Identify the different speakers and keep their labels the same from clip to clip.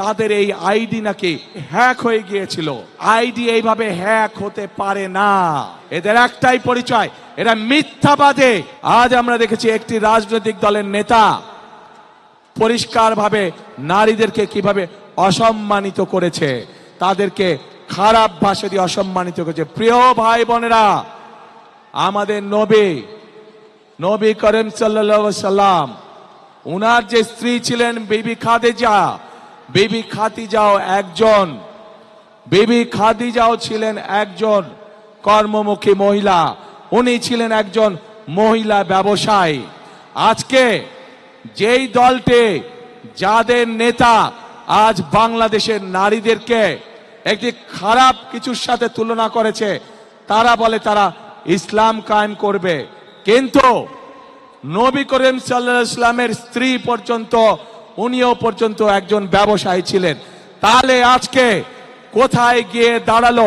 Speaker 1: তাদের এই আইডি নাকি হ্যাক হয়ে গিয়েছিল। আইডি এইভাবে হ্যাক হতে পারে না। এদের একটাই পরিচয়, এরা মিথ্যাবাদে। আজ আমরা দেখেছি একটি রাজনৈতিক দলের নেতা পরিষ্কারভাবে নারীদেরকে কীভাবে অসম্মানিত করেছে, তাদেরকে খারাপ ভাষা দিয়ে অসম্মানিত করেছে। প্রিয় ভাই বোনেরা, আমাদের নবী নবী করিম সাল্লাম উনার যে স্ত্রী ছিলেন বিবি খাদিজা বিবি খাদিজাও একজন। বিবি খাদিজাও ছিলেন একজন কর্মমুখী মহিলা। উনি ছিলেন একজন মহিলা ব্যবসায়ী। আজকে যেই দলটি, যাদের নেতা আজ বাংলাদেশের নারীদেরকে একটি খারাপ কিছুর সাথে তুলনা করেছে, তারা বলে তারা ইসলাম কায়েম করবে। কিন্তু নবী করিম সাল্লাহ ইসলামের স্ত্রী পর্যন্ত উনিও পর্যন্ত একজন ব্যবসায়ী ছিলেন। তাহলে আজকে কোথায় গিয়ে দাঁড়াল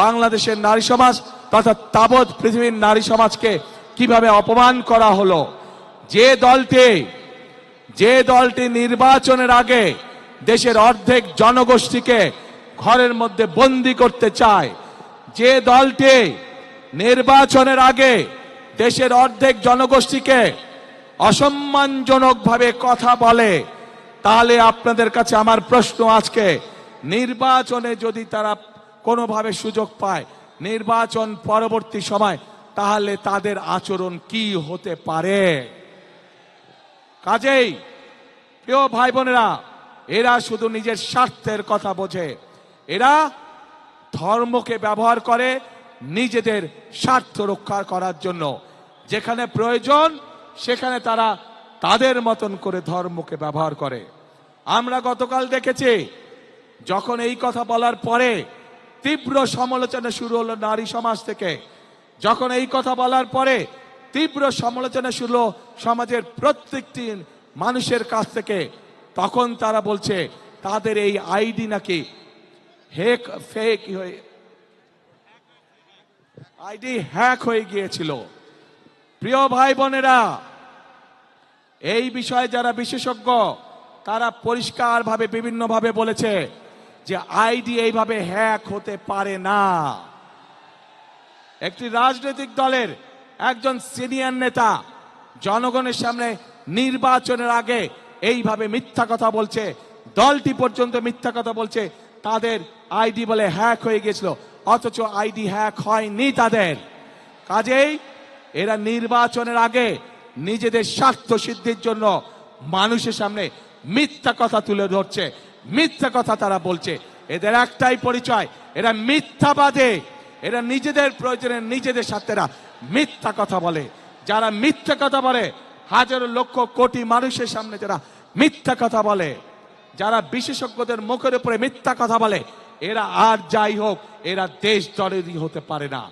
Speaker 1: বাংলাদেশের নারী সমাজ তথা তাবৎ পৃথিবীর নারী সমাজকে কীভাবে অপমান করা হলো? যে দলটি যে দলটি নির্বাচনের আগে দেশের অর্ধেক জনগোষ্ঠীকে ঘরের মধ্যে বন্দি করতে চায়, যে দলটি নির্বাচনের আগে দেশের অর্ধেক জনগোষ্ঠীকে অসম্মানজনকভাবে কথা বলে তাহলে আপনাদের কাছে আমার প্রশ্ন আজকে, নির্বাচনে যদি তারা কোনোভাবে সুযোগ পায়, নির্বাচন পরবর্তী সময়, তাহলে তাদের আচরণ কি হতে পারে? কাজেই, প্রিয় ভাই বোনেরা এরা শুধু নিজের স্বার্থের কথা বোঝে। এরা ধর্মকে ব্যবহার করে নিজেদের স্বার্থ রক্ষা করার জন্য। যেখানে প্রয়োজন, সেখানে তারা তাদের মতন করে ধর্মকে ব্যবহার করে। আমরা গতকাল দেখেছি, যখন এই কথা বলার পরে তীব্র সমালোচনা শুরু হলো নারী সমাজ থেকে। যখন এই কথা বলার পরে তীব্র সমালোচনা শুরু সমাজের প্রত্যেকটি মানুষের কাছ থেকে। তখন তারা বলছে, তাদের এই আইডি নাকি হেক ফেক হয়ে আইডি হ্যাক হয়ে গিয়েছিল। প্রিয় ভাই বোনেরা, এই বিষয়ে যারা বিশেষজ্ঞ তারা পরিষ্কারভাবে, বিভিন্নভাবে বলেছে যে আইডি এইভাবে হ্যাক হতে পারে না। একটি রাজনৈতিক দলের একজন সিনিয়র নেতা জনগণের সামনে নির্বাচনের আগে এইভাবে মিথ্যা কথা বলছে, দলটি পর্যন্ত মিথ্যা কথা বলছে, তাদের আইডি বলে হ্যাক হয়ে গেছিল অথচ আইডি হ্যাক হয়নি তাদের। কাজেই এরা নির্বাচনের আগে নিজেদের স্বার্থ সিদ্ধির জন্য মানুষের সামনে মিথ্যা কথা তুলে ধরছে, মিথ্যা কথা তারা বলছে। এদের একটাই পরিচয়, এরা মিথ্যাবাদে। এরা নিজেদের প্রয়োজনে নিজেদের স্বার্থেরা মিথ্যা কথা বলে। যারা মিথ্যা কথা বলে, হাজারো লক্ষ কোটি মানুষের সামনে যারা মিথ্যা কথা বলে, যারা বিশেষজ্ঞদের মুখের উপরে মিথ্যা কথা বলে, এরা আর যাই হোক, এরা দেশ দলেরই হতে পারে না।